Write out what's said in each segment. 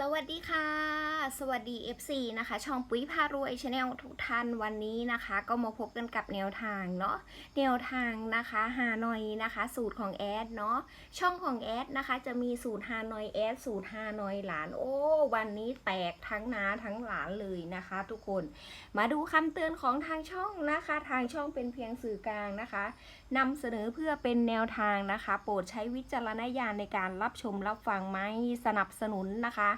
สวัสดีค่ะ สวัสดี FC นะคะ ช่องปุ๋ยพารวยชาแนลทุกท่านวันนี้นะคะ ก็มาพบกันกับแนวทางเนาะแนวทางนะคะฮานอยนะคะ สูตรของแอดเนาะช่องของแอดนะคะ จะมีสูตรฮานอยแอดสูตรฮานอยหลาน โอ้วันนี้แตกทั้งนาทั้งหลานเลยนะคะ ทุกคนมาดูคำเตือนของทางช่องนะคะ ทางช่องเป็นเพียงสื่อกลางนะคะนำเสนอเพื่อเป็นแนวทางนะคะ โปรดใช้วิจารณญาณในการรับชมรับฟังไหมสนับสนุนนะคะ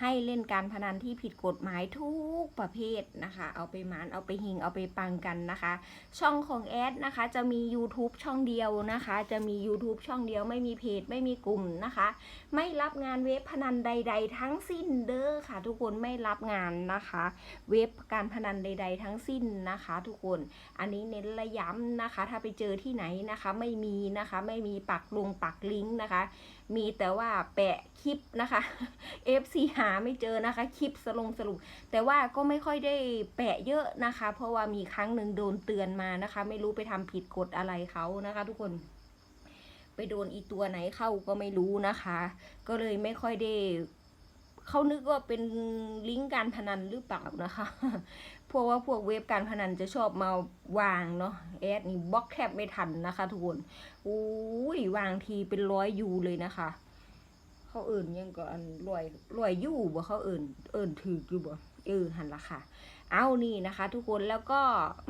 ให้เล่นการพนันที่ผิดกฎหมายทุกประเภทนะคะ เอาไปหมานเอาไปหิงเอาไปปังกันนะคะ ช่องของแอดนะคะจะมี YouTube ช่องเดียวนะคะ จะมี YouTube ช่องเดียวไม่มีเพจไม่มีกลุ่มนะคะ ไม่รับงานเว็บพนันใด ๆ ทั้งสิ้นเด้อค่ะ ทุกคนไม่รับงานนะคะ เว็บการพนันใด ๆ ทั้งสิ้นนะคะ ทุกคนอันนี้เน้นระย้ำนะคะ ถ้าไปเจอที่ไหนนะคะ ไม่มีนะคะ ไม่มีปักลงปักลิงก์นะคะ มีแต่ว่าแปะคลิปนะคะ FC หาไม่เจอนะคะ คลิปสลงสรุป แต่ว่าก็ไม่ค่อยได้แปะเยอะนะคะ เพราะว่ามีครั้งหนึ่งโดนเตือนมานะคะ ไม่รู้ไปทำผิดกฎอะไรเขานะคะ ทุกคน ไปโดนอีตัวไหนเข้าก็ไม่รู้นะคะ ก็เลยไม่ค่อยได้ เขานึกว่าเป็นลิงก์การพนันหรือเปล่านะคะเพราะว่าพวกเว็บการพนันจะชอบมาวางเนาะแอดนี่บล็อกแคบไม่ทันนะคะทุกคนอุ้ยวางทีเป็นร้อยยูเลยนะคะ เขาเอิ่นยังก็อันรวยรวยยู่บ่เขาเอิ่นเอิ่นถืออยู่บ่เออหันละค่ะ เอานี่นะคะทุกคนแล้วก็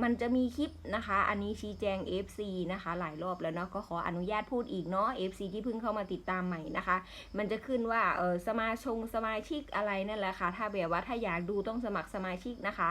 มันจะมีคลิปนะคะ อันนี้ชี้แจง FC นะคะ หลายรอบแล้วเนาะก็ขออนุญาตพูดอีกเนาะ FC ที่เพิ่งเข้ามาติดตามใหม่นะคะ มันจะขึ้นว่าเออสมาชงสมาชิกอะไรนั่นแหละค่ะ ถ้าแบบว่าถ้าอยากดูต้องสมัครสมาชิกนะคะ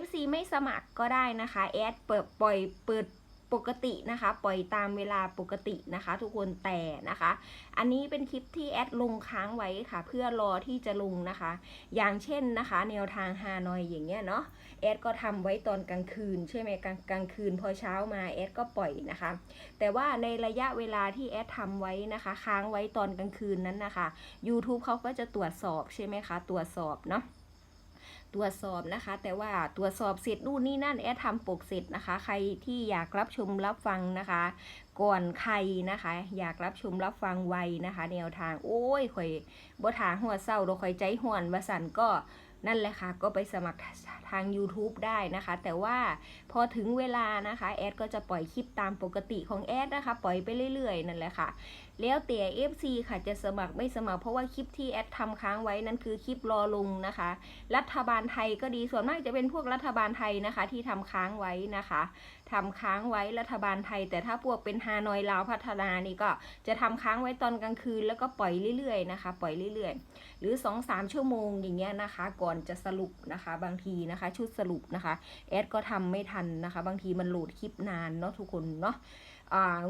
FC ไม่สมัครก็ได้นะคะแอดเปิดปล่อยเปิด ปกตินะคะ ปล่อยตามเวลาปกตินะคะ ทุกคนแต่นะคะ อันนี้เป็นคลิปที่แอดลงค้างไว้ค่ะ เพื่อรอที่จะลงนะคะ อย่างเช่นนะคะ แนวทางฮานอยอย่างเงี้ยเนาะแอดก็ทำไว้ตอนกลางคืนใช่ไหมกลางกลางคืนพอเช้ามาแอดก็ปล่อยนะคะ แต่ว่าในระยะเวลาที่แอดทำไว้นะคะ ค้างไว้ตอนกลางคืนนั้นนะคะ YouTube เขาก็จะตรวจสอบใช่ไหมคะ ตรวจสอบเนาะ ตรวจสอบนะคะ แต่ว่าตรวจสอบเสร็จนู่นนี่นั่นแอดทำปกเสร็จนะคะ ใครที่อยากรับชมรับฟังนะคะ ก่อนใครนะคะ อยากรับชมรับฟังไวนะคะ แนวทางโอ้ยข่อยบ่ถาหัวเศร้าเราข่อยใจห่วนวสันก็นั่นแหละค่ะ ก็ไปสมัครทาง YouTube ได้นะคะ แต่ว่าพอถึงเวลานะคะ แอดก็จะปล่อยคลิปตามปกติของแอดนะคะ ปล่อยไปเรื่อยๆ นั่นแหละค่ะ แล้วแต่ FC ค่ะจะสมัครไม่สมัคร เพราะว่าคลิปที่แอดทำค้างไว้นั่นคือคลิปรอลงนะคะ รัฐบาลไทยก็ดีส่วนมากจะเป็นพวกรัฐบาลไทยนะคะ ที่ทำค้างไว้นะคะทำค้างไว้รัฐบาลไทย แต่ถ้าพวกเป็นฮานอยลาวพัฒนานี่ก็จะทำค้างไว้ตอนกลางคืน แล้วก็ปล่อยเรื่อยๆนะคะ ปล่อยเรื่อยๆ หรือ 2-3 ชั่วโมงอย่างเงี้ยนะคะ ก่อนจะสรุปนะคะ บางทีนะคะ ชุดสรุปนะคะแอดก็ทำไม่ทันนะคะ บางทีมันโหลดคลิปนานเนาะทุกคนเนาะ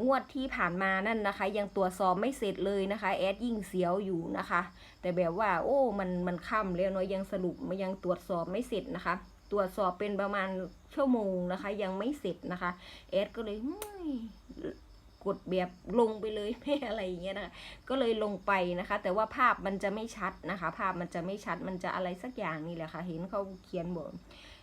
งวดที่ผ่านมานั่นนะคะ ยังตรวจสอบไม่เสร็จเลยนะคะ แอดยิ่งเสียวอยู่นะคะ แต่แบบว่า โอ้ มันมันค่ำแล้วเนาะยังสรุปมันยังตรวจสอบไม่เสร็จนะคะ ตรวจสอบเป็นประมาณชั่วโมงนะคะ ยังไม่เสร็จนะคะแอดก็เลย กดแบบลงไปเลยไม่อะไรอย่างเงี้ยนะคะก็เลยลงไปนะคะ แต่ว่าภาพมันจะไม่ชัดนะคะ ภาพมันจะไม่ชัดมันจะอะไรสักอย่างนี่แหละค่ะ เห็นเขาเขียนบอก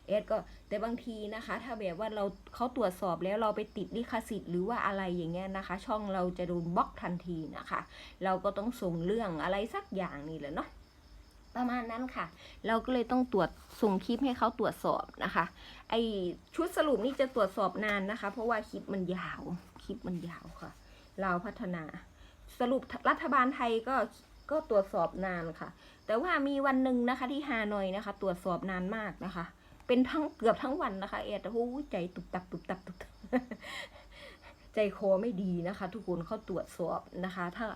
เอสก็แต่บางทีนะคะ ถ้าแบบว่าเราเขาตรวจสอบแล้วเราไปติดลิขสิทธิ์หรือว่าอะไรอย่างเงี้ยนะคะ ช่องเราจะโดนบล็อกทันทีนะคะ เราก็ต้องส่งเรื่องอะไรสักอย่างนี่แหละเนาะ ประมาณนั้นค่ะ เราก็เลยต้องตรวจส่งคลิปให้เขาตรวจสอบนะคะ ไอชุดสรุปนี่จะตรวจสอบนานนะคะ เพราะว่าคลิปมันยาว คลิปมันยาวค่ะ เราพัฒนา สรุปรัฐบาลไทยก็ก็ตรวจสอบนานค่ะ แต่ว่ามีวันหนึ่งนะคะที่ฮานอยนะคะ ตรวจสอบนานมากนะคะ เป็นทั้งเกือบทั้งวันนะคะ เอดโอ้ใจตุบตับตุบตับตุบใจคอไม่ดีนะคะ ทุกคนเขาตรวจสอบนะคะ ถ้า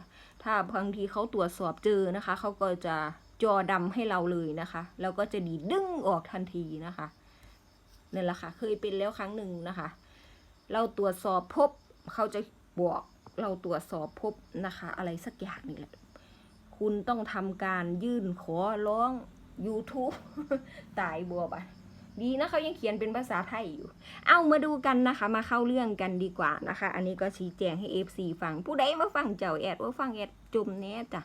ถ้าบางทีเขาตรวจสอบเจอนะคะเขาก็จะ จอดำให้เราเลยนะคะ แล้วก็จะดีดดึงออกทันทีนะคะนั่นแหละค่ะ เคยเป็นแล้วครั้งหนึ่งนะคะ เราตรวจสอบพบเขาจะบอกเราตรวจสอบพบนะคะ อะไรสักอย่างนี่แหละ คุณต้องทำการยื่นขอร้อง YouTube ตายบัวไป ดีนะเขายังเขียนเป็นภาษาไทยอยู่ เอามาดูกันนะคะ มาเข้าเรื่องกันดีกว่านะคะ อันนี้ก็ชี้แจงให้ FC ฟัง ผู้ใดมาฟังเจ้าแอดว่าฟังแอดจุ่มเนี้ยจ้ะ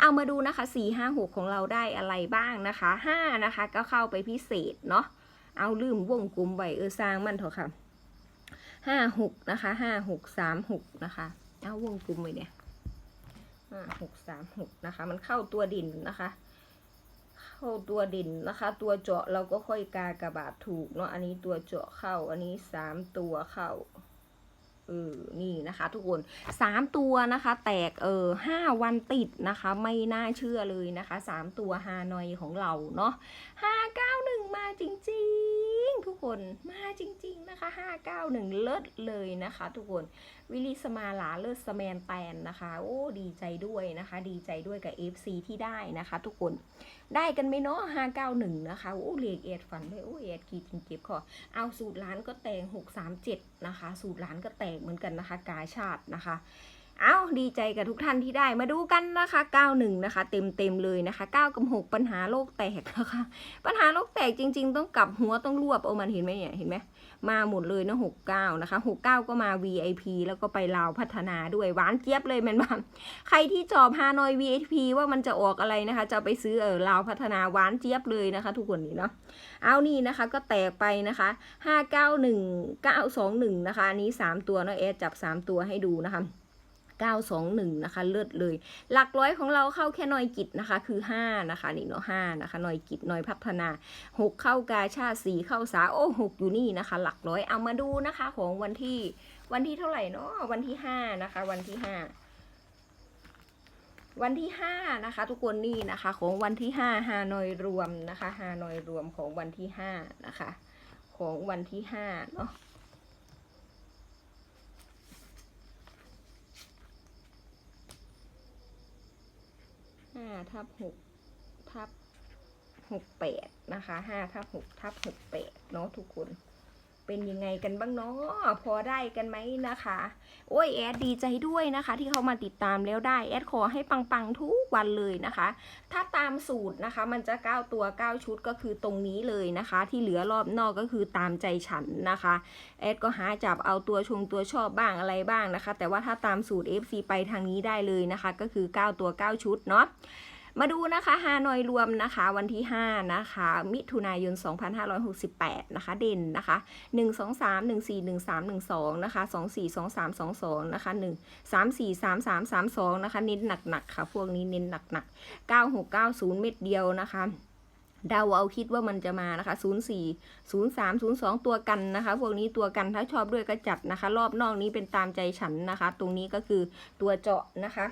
เอามาดูนะคะสี่ห้าหกของเราได้อะไรบ้างนะคะห้านะคะ ก็เข้าไปพิเศษเนาะ เอาลืมวงกลมไว้เออสร้างมันเถอะค่ะห้าหกนะคะห้าหกสามหกนะคะ เอาวงกลมไว้เนี่ยห้าหกสามหกนะคะ มันเข้าตัวดินนะคะ เข้าตัวเด่นนะคะ ตัวเจาะเราก็ค่อยกากระบาดถูกเนาะอันนี้ตัวเจาะเข้า อันนี้สามตัวเข้าเออนี่นะคะทุกคนสามตัวนะคะ แตกเออห้าวันติดนะคะ ไม่น่าเชื่อเลยนะคะสามตัวฮานอยของเราเนาะห้าเก้าหนึ่งมาจริงๆ ทุกคนมาจริง ๆ นะคะห้าเก้าหนึ่งเลิศเลยนะคะ ทุกคนวิลิสมาลาเลิศสแมนแตนนะคะ โอ้ดีใจด้วยนะคะ ดีใจด้วยกับ FC ที่ได้นะคะ ทุกคนได้กันไหมเนาะห้าเก้าหนึ่งนะคะโอ้เลียกเอ็ดฝันเลยโอ้เอ็ดกีจริงเก็บคอเอาสูตรร้านก็แตงหกสามเจ็ดนะคะ สูตรร้านก็แตกเหมือนกันนะคะ กาชาตินะคะ เอาดีใจกับทุกท่านที่ได้มาดูกันนะคะ 91 นะคะ เต็มเต็มเลยนะคะ 9 กับ 6 ปัญหาโลกแตกนะคะ ปัญหาโลกแตกจริง ๆ ต้องกลับหัวต้องรวบเอามันเห็นไหมเนี่ยเห็นไหมมาหมดเลยนะ 69 นะคะ 69 ก็มา VIP แล้วก็ไปลาวพัฒนาด้วยหวานเจี๊ยบเลยแมนบ้าใครที่จอบฮานอย VIP ว่ามันจะออกอะไรนะคะ จะไปซื้อเออลาวพัฒนาหวานเจี๊ยบเลยนะคะ ทุกคนนี่เนาะเอานี่นะคะก็แตกไปนะคะ 591 921 นะคะอันนี้ 3 ตัวเนาะเอสจับ 3 ตัวให้ดูนะคะ 921 นะคะ เลิศเลย หลักร้อยของเราเข้าแค่หน่อยกิจนะคะ คือ 5 นะคะ นี่เนาะ5นะคะหน่อยกิจหน่อยพัฒนา 6 เข้ากาชาติ4เข้าสาโอ้6อยู่นี่นะคะ หลักร้อยเอามาดูนะคะ ของวันที่วันที่เท่าไหร่เนาะวันที่ 5 นะคะ วันที่ 5วันที่5นะคะทุกคนนี่นะคะ ของวันที่5ฮานอยรวมนะคะฮานอยรวมของวันที่5นะคะ ของวันที่5เนาะ ห้าทับหกทับหกแปดนะคะห้าทับหกทับหกแปดเนาะทุกคน เป็นยังไงกันบ้างเนาะพอได้กันไหมนะคะ โอ้ยแอดดีใจด้วยนะคะ ที่เขามาติดตามแล้วได้แอดขอให้ปังๆทุกวันเลยนะคะ ถ้าตามสูตรนะคะ มันจะ 9 ตัว 9 ชุดก็คือตรงนี้เลยนะคะ ที่เหลือรอบนอกก็คือตามใจฉันนะคะแอดก็หาจับเอาตัวชงตัวชอบบ้างอะไรบ้างนะคะ แต่ว่าถ้าตามสูตร FC ไปทางนี้ได้เลยนะคะ ก็คือ 9 ตัว 9 ชุดเนาะ มาดูนะคะฮานอยรวมนะคะวันที่ 5 นะคะ มิถุนายน 2568 นะคะ เด่นนะคะ 1 2 3 1 4 1 3 1 2 นะคะ 2 4 2 3 2 2 นะคะ 1 3 4 3 3 3 2 นะคะ เน้นหนักๆ ค่ะ พวกนี้เน้นหนักๆ 9 6 9 0 เม็ดเดียวนะคะดาวเอาคิดว่ามันจะมานะคะ 04 03 02 ตัวกันนะคะ พวกนี้ตัวกันถ้าชอบด้วยก็จัดนะคะ รอบนอกนี้เป็นตามใจฉันนะคะ ตรงนี้ก็คือตัวเจาะนะคะ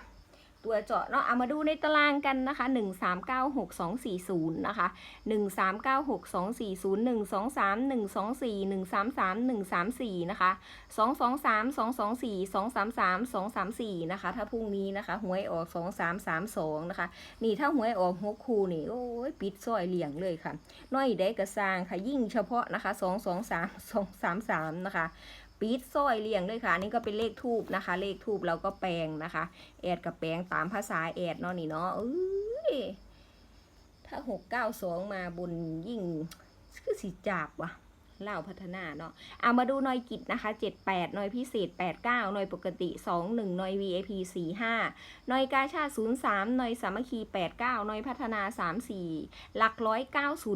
ตัวเจาะเนาะเอามาดูในตารางกันนะคะ 1 3 9 6 2 4 0 นะคะ 1 3 9 6 2 4 0 1 2 3 1 2 4 1 3 3 1 3 4 นะคะ 2 2 3 2 2 4 2 3 3 2 3 4 นะคะ ถ้าพรุ่งนี้นะคะหวยออก 2 3 3 2 นะคะ นี่ถ้าหวยออกหกคูนี่โอ้ยปิดซอยเหลี่ยงเลยค่ะ น้อยได้กระซางค่ะยิ่งเฉพาะนะคะ 2 2 3 2 3 3 นะคะ ปีดซอยเลี่ยงด้วยค่ะอันนี่ก็เป็นเลขทูบนะคะ เลขทูบเราก็แปลงนะคะแอดกับแปลงตามภาษาแอดเนาะนี่เนาะเอ้ยถ้าหกเก้าสองมาบนยิ่งคือสีจับว่ะ เล่าพัฒนาเนาะเอามาดูหน่อยกิจนะคะเจ็ดแปดหน่อยพิเศษแปดเก้าหน่อยปกติสองหนึ่งหน่อย VIP สี่ห้าหน่อยกาชาติศูนย์สามหน่อยสามัคคีแปดเก้าหน่อยพัฒนาสามสี่หลักร้อยเก้าศู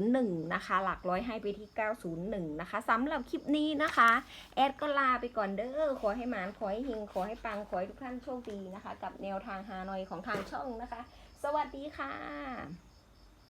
นะคะ หลักร้อยให้ไปที่เก้าศูนย์หนึ่งนะคะสำหรับคลิปนี้นะคะ แอดก็ลาไปก่อนเด้อขอให้หมานขอให้เฮงขอให้ปังขอให้ทุกท่านโชคดีนะคะ กับแนวทางฮานอยของทางช่องนะคะ สวัสดีค่ะ